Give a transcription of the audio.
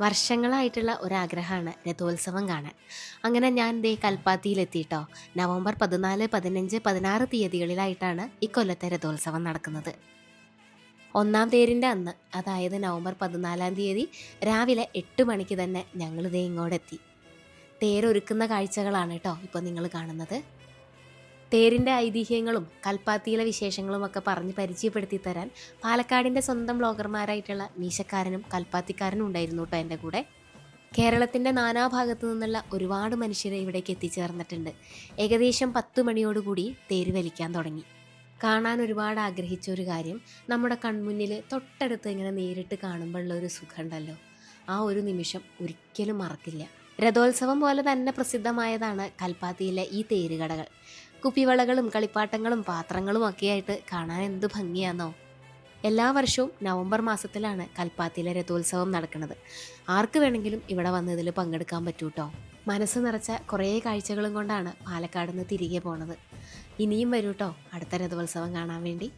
വർഷങ്ങളായിട്ടുള്ള ഒരാഗ്രഹമാണ് രഥോത്സവം കാണാൻ. അങ്ങനെ ഞാൻ ദേ കൽപ്പാത്തിയിലെത്തിയിട്ടോ നവംബർ പതിനാല് പതിനഞ്ച് പതിനാറ് തീയതികളിലായിട്ടാണ് ഈ കൊല്ലത്തെ രഥോത്സവം നടക്കുന്നത്. ഒന്നാം തേരിന്റെ അന്ന് അതായത് നവംബർ പതിനാലാം തീയതി രാവിലെ എട്ട് മണിക്ക് തന്നെ ഞങ്ങൾ ദേ ഇങ്ങോട്ടെത്തി. തേരൊരുക്കുന്ന കാഴ്ചകളാണ് കേട്ടോ ഇപ്പോൾ നിങ്ങൾ കാണുന്നത്. തേരിന്റെ ഐതിഹ്യങ്ങളും കൽപ്പാത്തിയിലെ വിശേഷങ്ങളും ഒക്കെ പറഞ്ഞ് പരിചയപ്പെടുത്തി തരാൻ പാലക്കാടിന്റെ സ്വന്തം ബ്ലോഗർമാരായിട്ടുള്ള മീശക്കാരനും കൽപ്പാത്തിക്കാരനും ഉണ്ടായിരുന്നു കേട്ടോ എന്റെ കൂടെ. കേരളത്തിന്റെ നാനാഭാഗത്തു നിന്നുള്ള ഒരുപാട് മനുഷ്യരെ ഇവിടേക്ക് എത്തിച്ചേർന്നിട്ടുണ്ട്. ഏകദേശം പത്ത് മണിയോടുകൂടി തേര് വലിക്കാൻ തുടങ്ങി. കാണാൻ ഒരുപാട് ആഗ്രഹിച്ച ഒരു കാര്യം നമ്മുടെ കൺമുന്നിൽ തൊട്ടടുത്ത് ഇങ്ങനെ നേരിട്ട് കാണുമ്പോഴുള്ള ഒരു സുഖമുണ്ടല്ലോ. ആ ഒരു നിമിഷം ഒരിക്കലും മറക്കില്ല. രഥോത്സവം പോലെ തന്നെ പ്രസിദ്ധമായതാണ് കൽപ്പാത്തിയിലെ ഈ തേരുകടകൾ. കുപ്പിവളകളും കളിപ്പാട്ടങ്ങളും പാത്രങ്ങളും ഒക്കെയായിട്ട് കാണാൻ എന്ത് ഭംഗിയാണോ എല്ലാ വർഷവും നവംബർ മാസത്തിലാണ് കൽപ്പാത്തിയിലെ രഥോത്സവം നടക്കുന്നത്. ആർക്ക് വേണമെങ്കിലും ഇവിടെ വന്ന് ഇതിൽ പങ്കെടുക്കാൻ പറ്റൂട്ടോ? മനസ്സ് നിറച്ച കുറേ കാഴ്ചകളും കൊണ്ടാണ് പാലക്കാട് നിന്ന് തിരികെ പോണത്. ഇനിയും വരൂട്ടോ അടുത്ത രഥോത്സവം കാണാൻ വേണ്ടി?